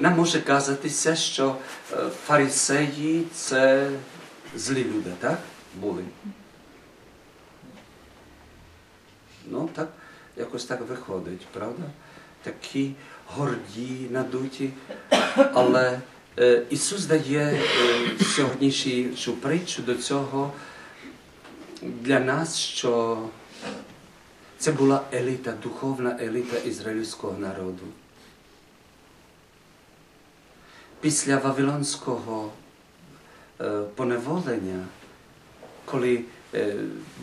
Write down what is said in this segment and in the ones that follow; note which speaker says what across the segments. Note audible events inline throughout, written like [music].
Speaker 1: нам може казатися, що е, фарисеї це злі люди, так? Були. Ну, так, якось так виходить, правда? Такі горді, надуті. Але е, Ісус дає е, сьогоднішню притчу до цього для нас, що це була еліта, духовна еліта ізраїльського народу. Після Вавилонського е, поневолення, коли е,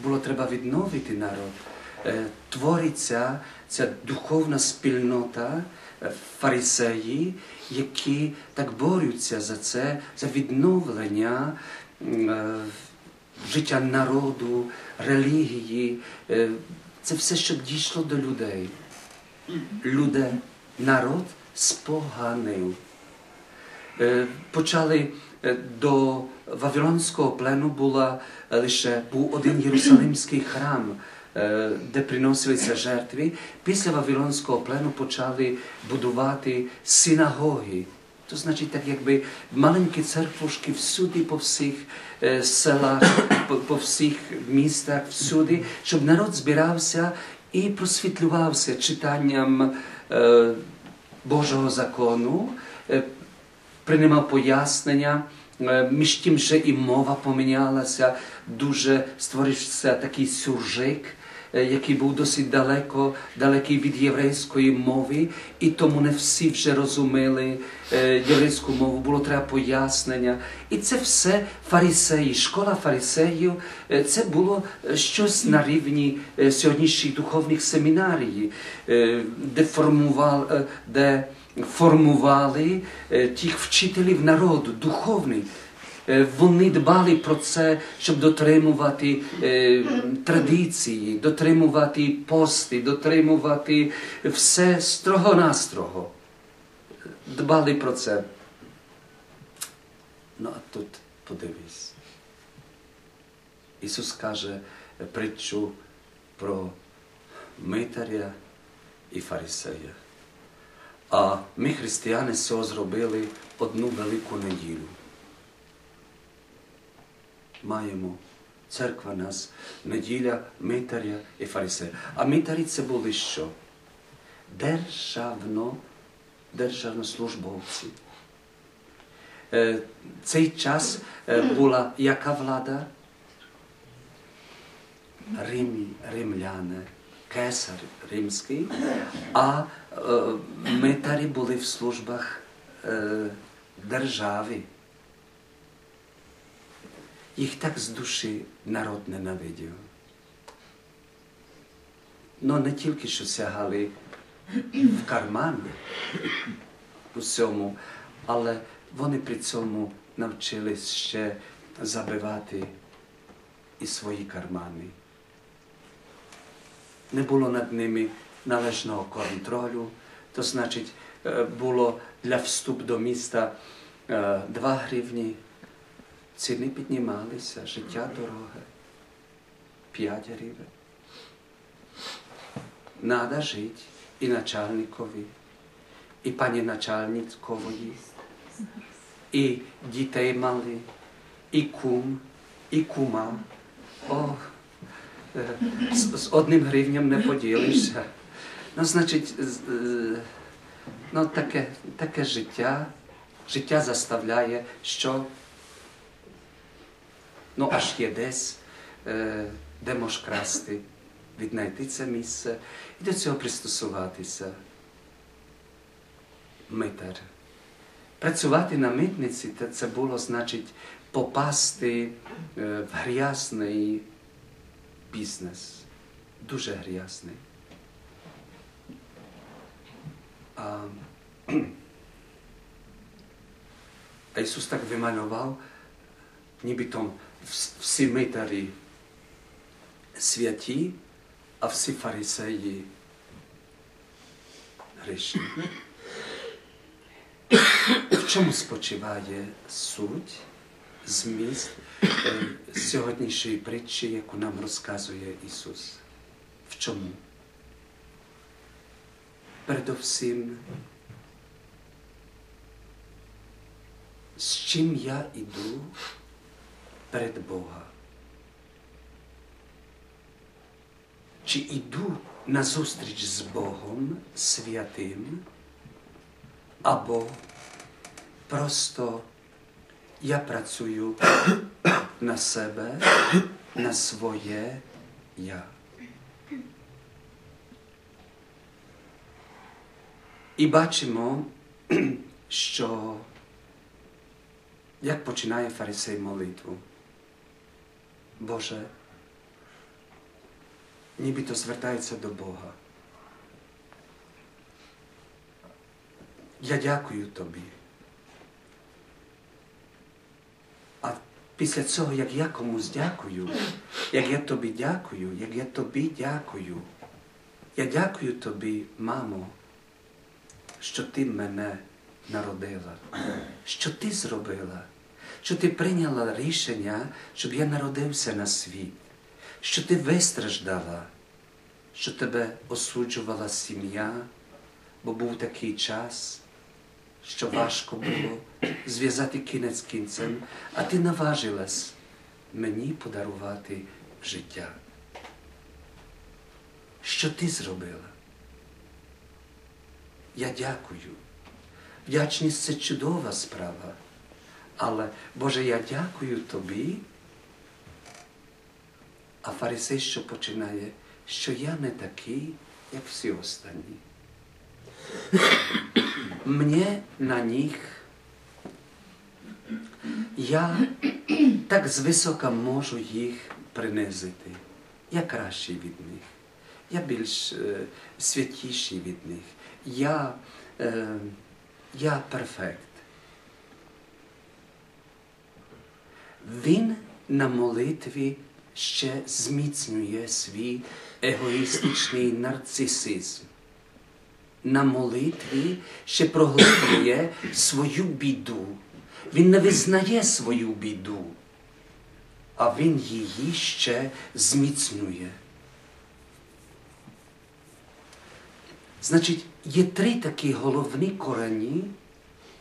Speaker 1: було треба відновити народ, е, твориться ця духовна спільнота фарисеї, які так борються за це, за відновлення життя народу, релігії. Це все, щоб дійшло до людей. Люди, народ споганив. Е, Почали е, до Вавилонського плену була е, лише був один Єрусалимський храм, де приносилися жертви. Після Вавилонського плену почали будувати синагоги. То значить, так якби маленькі церквушки всюди по всіх селах, по, всіх містах, всюди, щоб народ збирався і просвітлювався читанням Божого закону, приймав пояснення. Е, Між тим, що і мова помінялася, дуже створився такий сюржик, е, який був досить далеко, далекий від єврейської мови, і тому не всі вже розуміли е, єврейську мову, було треба пояснення. І це все фарисеї, школа фарисеїв, це було щось на рівні сьогоднішніх духовних семінарій, де формував, де формували е, тих вчителів народу, духовних. Е, Вони дбали про це, щоб дотримувати е, традиції, дотримувати пости, дотримувати все строго-настрого. Дбали про це. Ну, а тут подивись. Ісус каже притчу про митаря і фарисея. А ми, християни, з цього зробили одну велику неділю. Маємо церква нас, неділя, митаря і фарисея. А митарі це були що? Державно, державнослужбовці. Е, Цей час е, була яка влада? Римі, римляни, кесар римський, а е, митарі були в службах е, держави. Їх так з душі народ ненавидів. Ну не тільки що сягали в карман усьому, але вони при цьому навчились ще забивати і свої кармани. Не було над ними належного контролю, то значить, було для вступ до міста 2 гривні, ціни піднімалися, життя дороге, 5 гривень. Надо жити і начальникові, і пані начальникової, і дітей мали, і кум, і кума. Ох, з, з одним гривнем не поділишся. Ну, значить, е, ну, таке, таке життя, життя заставляє, що ну, аж є десь, е, де можеш красти, віднайти це місце і до цього пристосуватися. Митар. Працювати на митниці це- було, значить, попасти е, в грязний бізнес. Дуже грязний. А, а Ісус так вималював, нібито вс- всі митарі святі, а всі фарисеї грішні. В чому спочиває суть, зміст е, сьогоднішньої притчі, яку нам розказує Ісус? В чому? Передовсім з чим я іду перед Бога. Чи іду на зустріч з Богом святим, або просто я працюю на себе, на своє я. І бачимо, що як починає фарисей молитву. Боже, нібито звертається до Бога. Я дякую тобі. А після цього, як я комусь дякую, як я тобі дякую, як я тобі дякую, я дякую тобі, мамо, що ти мене народила, що ти зробила, що ти прийняла рішення, щоб я народився на світ, що ти вистраждала, що тебе осуджувала сім'я, бо був такий час, що важко було зв'язати кінець кінцем, а ти наважилась мені подарувати життя. Що ти зробила? Я дякую. Вдячність це чудова справа. Але, Боже, я дякую тобі. А фарисей що починає, що я не такий, як всі останні. Мне на них я так звисока можу їх принизити. Я кращий від них, я більш е, святіший від них. Я, е, я перфект. Він на молитві ще зміцнює свій егоїстичний нарцисизм. На молитві ще проглиблює свою біду. Він не визнає свою біду, а він її ще зміцнює. Значить, є три такі головні корені,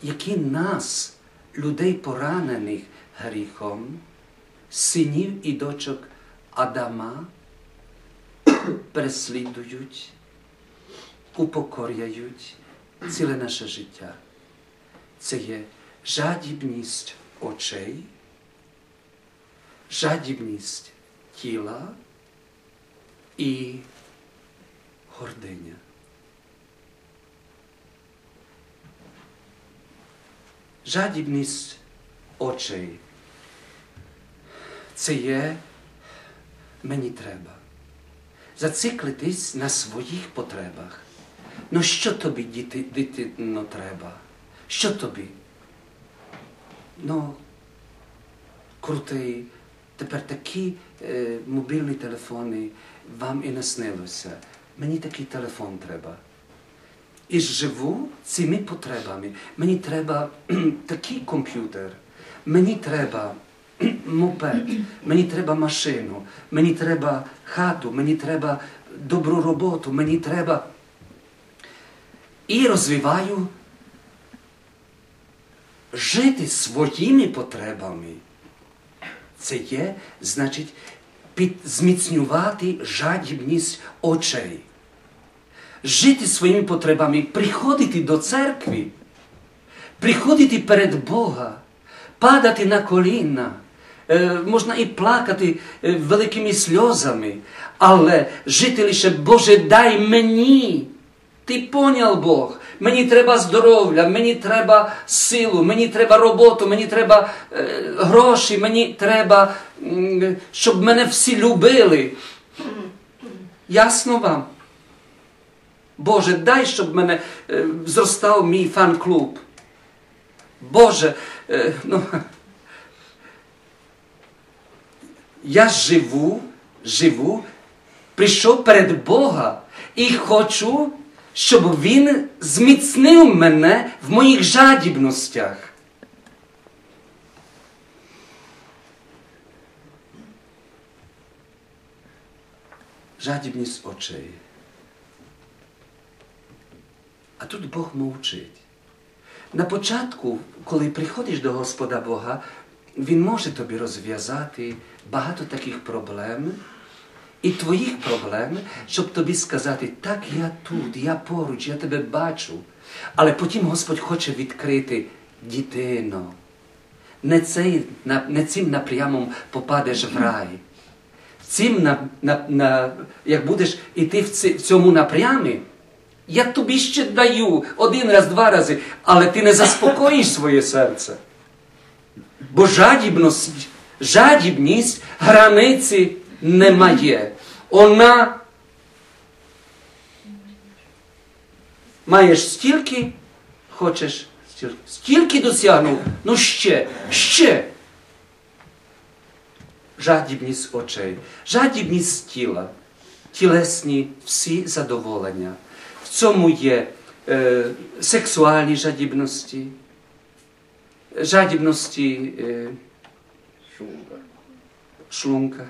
Speaker 1: які нас, людей поранених гріхом, синів і дочок Адама, переслідують, упокоряють ціле наше життя. Це є жадібність очей, жадібність тіла і гординя. Жадібність очей. Це є мені треба. Зациклитись на своїх потребах. Ну що тобі, діти, дитино, треба? Що тобі? Ну, крутий, тепер такі е, мобільні телефони вам і не снилося. Мені такий телефон треба. І живу цими потребами. Мені треба такий комп'ютер, мені треба мопед, мені треба машину, мені треба хату, мені треба добру роботу, мені треба. І розвиваю жити своїми потребами. Це є, значить, під, зміцнювати жадібність очей. Жити своїми потребами, приходити до церкви, приходити перед Бога, падати на коліна. Е, можна і плакати е, великими сльозами, але жити лише, Боже, дай мені. Ти поняв Бог, мені треба здоров'я, мені треба силу, мені треба роботу, мені треба е, гроші, мені треба, щоб мене всі любили. Ясно вам? Боже, дай, щоб мене е, зростав мій фан-клуб. Боже, е, ну, я живу, живу, прийшов перед Бога і хочу, щоб Він зміцнив мене в моїх жадібностях. Жадібність очей. А тут Бог мовчить. на початку, коли приходиш до Господа Бога, Він може тобі розв'язати багато таких проблем і твоїх проблем, щоб тобі сказати, так я тут, я поруч, я тебе бачу. Але потім Господь хоче відкрити дитино. Не, цей, не цим напрямом попадеш в рай. Цим на, на, на, як будеш іти в, ці, в цьому напрямі, я тобі ще даю один раз, два рази, але ти не заспокоїш своє серце. Бо жадібність, жадібність границі не має. Вона маєш стільки, хочеш стільки, стільки досягнув, ну ще, ще. Жадібність очей, жадібність тіла, тілесні всі задоволення. В цьому є е, сексуальні жадібності, жадібності е, шлунка,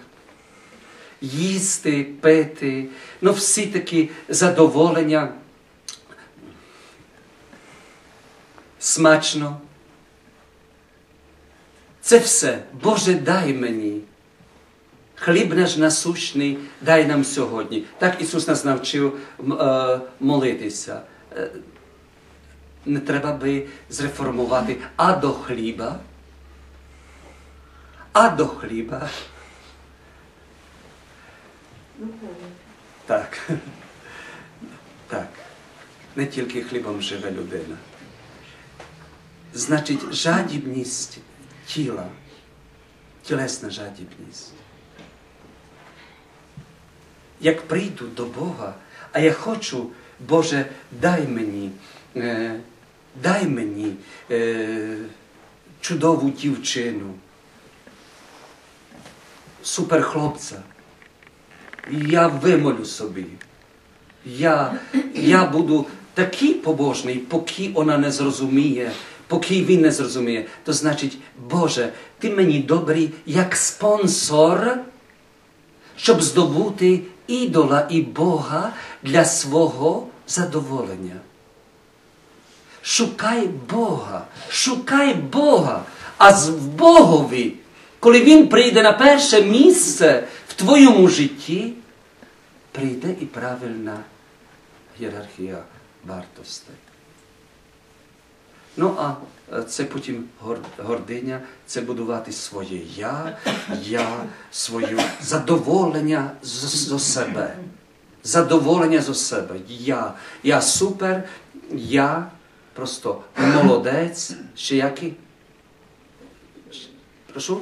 Speaker 1: їсти, пити, ну всі такі задоволення. Смачно. Це все. Боже, дай мені. Хліб наш насущний дай нам сьогодні. Так Ісус нас навчив е, молитися. Е, не треба би зреформувати а до хліба. А до хліба. Так. [laughs] Так. Не тільки хлібом живе людина. Значить, жадібність тіла, тілесна жадібність. Як прийду до Бога, а я хочу, Боже, дай мені, е, дай мені е, чудову дівчину, суперхлопця. Я вимолю собі. Я, я буду такий побожний, поки вона не зрозуміє, поки він не зрозуміє. То значить, Боже, ти мені добрий як спонсор, щоб здобути ідола і Бога для свого задоволення. Шукай Бога, шукай Бога, а в Богові, коли Він прийде на перше місце твоєму житті, прийде і правильна ієрархія вартостей. Ну, а це потім гординя, це будувати своє я, я, своє задоволення з себе. Задоволення з себе. Я. Я супер, я просто молодець, ще який? Прошу?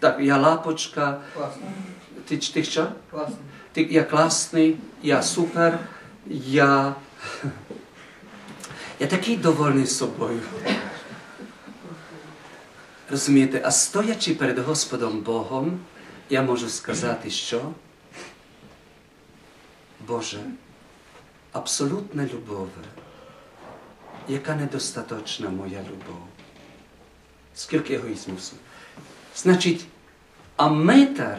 Speaker 1: Так, я лапочка. Ти, ти що? Ти, я класний, я супер, я. Я такий довольний собою. Розумієте, а стоячи перед Господом Богом, я можу сказати, що Боже, абсолютна любов, яка недостаточна моя любов. Скільки егоїзму. Значить, а метр,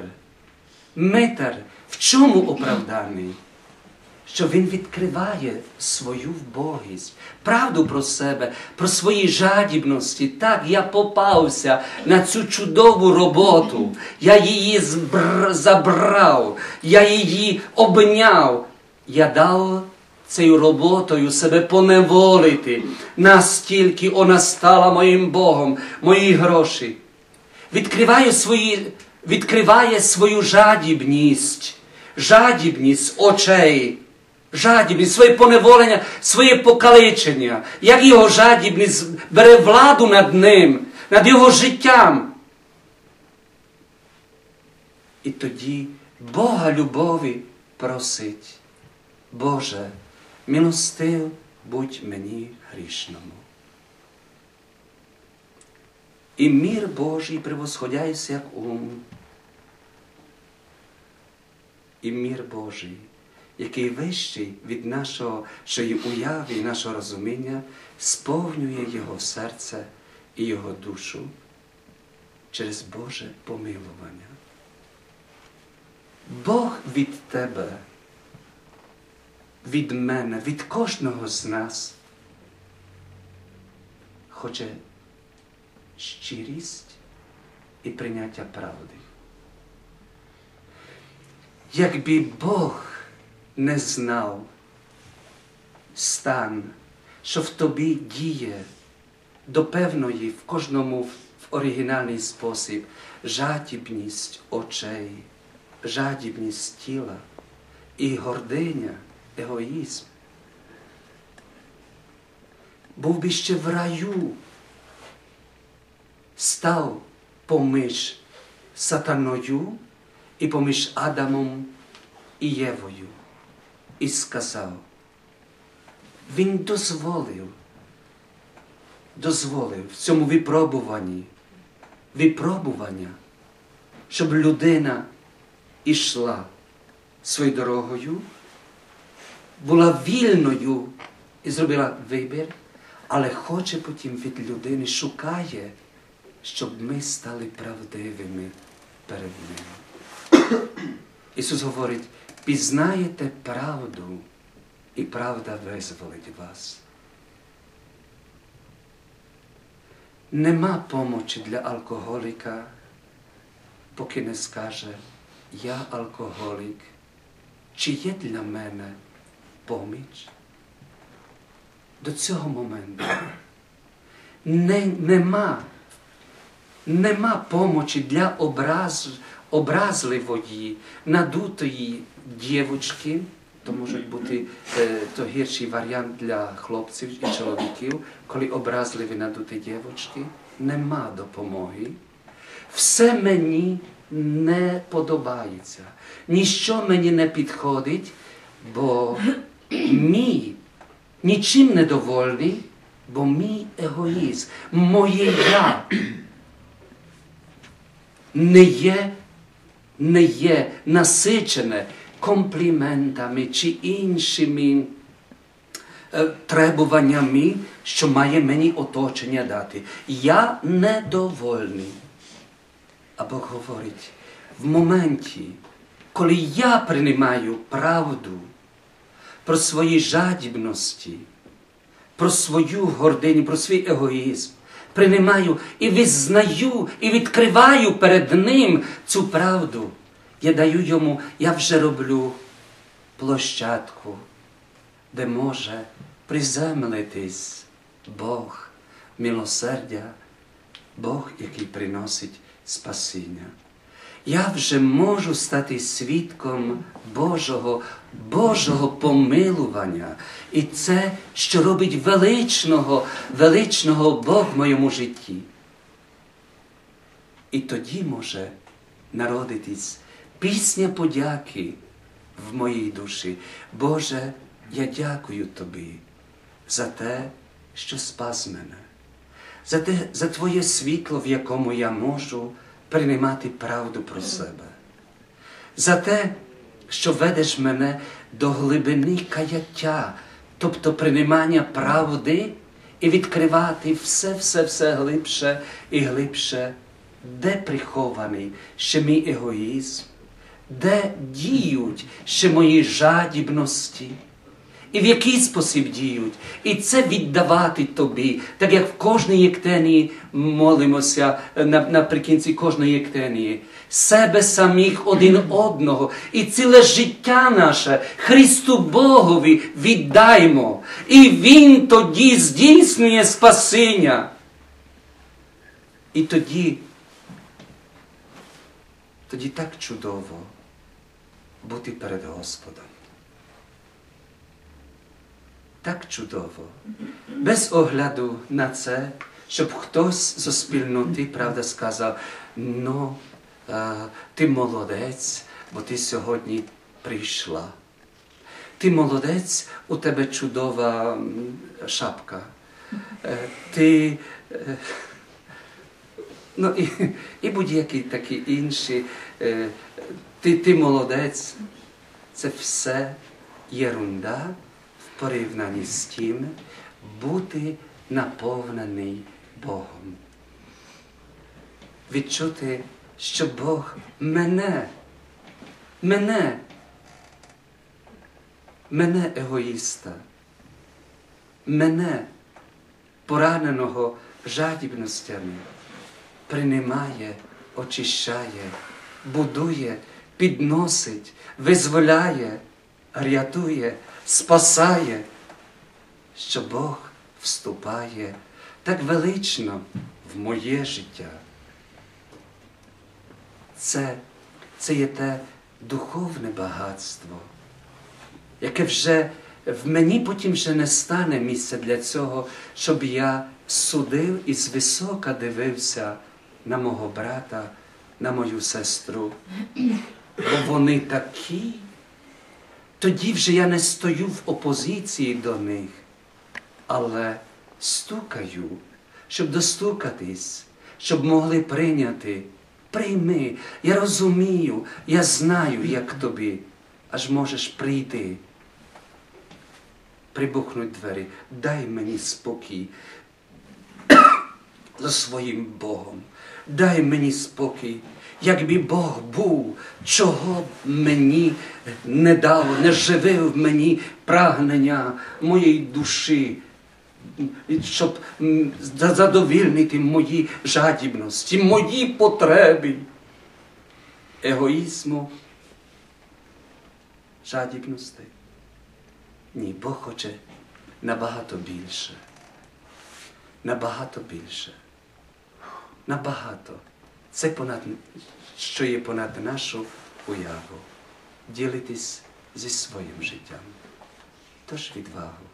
Speaker 1: метр в чому оправданий? що він відкриває свою вбогість, правду про себе, про свої жадібності. Так, я попався на цю чудову роботу, я її збр... забрав, я її обняв, я дав цією роботою себе поневолити, настільки вона стала моїм Богом, мої гроші. Відкриває, свої, відкриває свою жадібність, жадібність очей жадібність, своє поневолення, своє покаличення, як його жадібність бере владу над ним, над його життям. І тоді Бога любові просить, Боже, милостив будь мені грішному. І мір Божий превосходяється як ум. І мір Божий який вищий від нашої уяви і нашого розуміння, сповнює Його серце і Його душу через Боже помилування. Бог від тебе, від мене, від кожного з нас хоче щирість і прийняття правди. Якби Бог не знав стан, що в тобі діє до певної в кожному в оригінальний спосіб жадібність очей, жадібність тіла і гординя, егоїзм. Був би ще в раю, став поміж сатаною і поміж Адамом і Євою і сказав, він дозволив, дозволив в цьому випробуванні, випробування, щоб людина ішла своєю дорогою, була вільною і зробила вибір, але хоче потім від людини, шукає, щоб ми стали правдивими перед Ним. Ісус говорить, пізнаєте правду, і правда визволить вас. Нема помочі для алкоголіка, поки не скаже, я алкоголік, чи є для мене поміч? До цього моменту не, нема, нема помочі для образ, образливої, надутої дівчинки, то може бути е, то гірший варіант для хлопців і чоловіків, коли образливі надуті дівчинки, нема допомоги. Все мені не подобається, ніщо мені не підходить, бо мій нічим не довольний, бо мій егоїзм, моє я не є, не є насичене компліментами чи іншими е, требуваннями, що має мені оточення дати. Я недовольний. А Бог говорить, в моменті, коли я приймаю правду про свої жадібності, про свою гординю, про свій егоїзм, приймаю і визнаю, і відкриваю перед Ним цю правду. Я даю йому, я вже роблю площадку, де може приземлитись Бог, милосердя, Бог, який приносить спасіння. Я вже можу стати свідком Божого, Божого помилування. І це, що робить величного, величного Бог в моєму житті. І тоді може народитись пісня подяки в моїй душі. Боже, я дякую Тобі за те, що спас мене, за те, за Твоє світло, в якому я можу приймати правду про себе, за те, що ведеш мене до глибини каяття, тобто приймання правди і відкривати все-все-все глибше і глибше, де прихований ще мій егоїзм, де діють ще мої жадібності. І в який спосіб діють, і це віддавати тобі, так як в кожній єктенії молимося наприкінці кожної єктенії, себе самих один одного, і ціле життя наше Христу Богові віддаймо, і Він тоді здійснює спасіння. І тоді, тоді так чудово бути перед Господом так чудово, без огляду на це, щоб хтось зі спільноти, правда, сказав, ну, ти молодець, бо ти сьогодні прийшла. Ти молодець, у тебе чудова шапка. Ти, ну, і і будь-які такі інші. Ти, ти молодець. Це все єрунда порівнянні з тим бути наповнений Богом. Відчути, що Бог мене, мене, мене егоїста, мене пораненого жадібностями, приймає, очищає, будує, підносить, визволяє, рятує, спасає, що Бог вступає так велично в моє життя. Це, це є те духовне багатство, яке вже в мені потім вже не стане місця для цього, щоб я судив і звисока дивився на мого брата, на мою сестру. Бо вони такі. Тоді вже я не стою в опозиції до них, але стукаю, щоб достукатись, щоб могли прийняти. Прийми, я розумію, я знаю, як тобі, аж можеш прийти. Прибухнуть двері, дай мені спокій за своїм Богом. Дай мені спокій, якби Бог був, чого б мені не дало, не живив мені прагнення моєї душі, щоб задовільнити мої жадібності, мої потреби, егоїзму, жадібності. Ні, Бог хоче набагато більше. Набагато більше. Набагато. Це понад, що є понад нашу уяву. Ділитись зі своїм життям. Тож відвагу.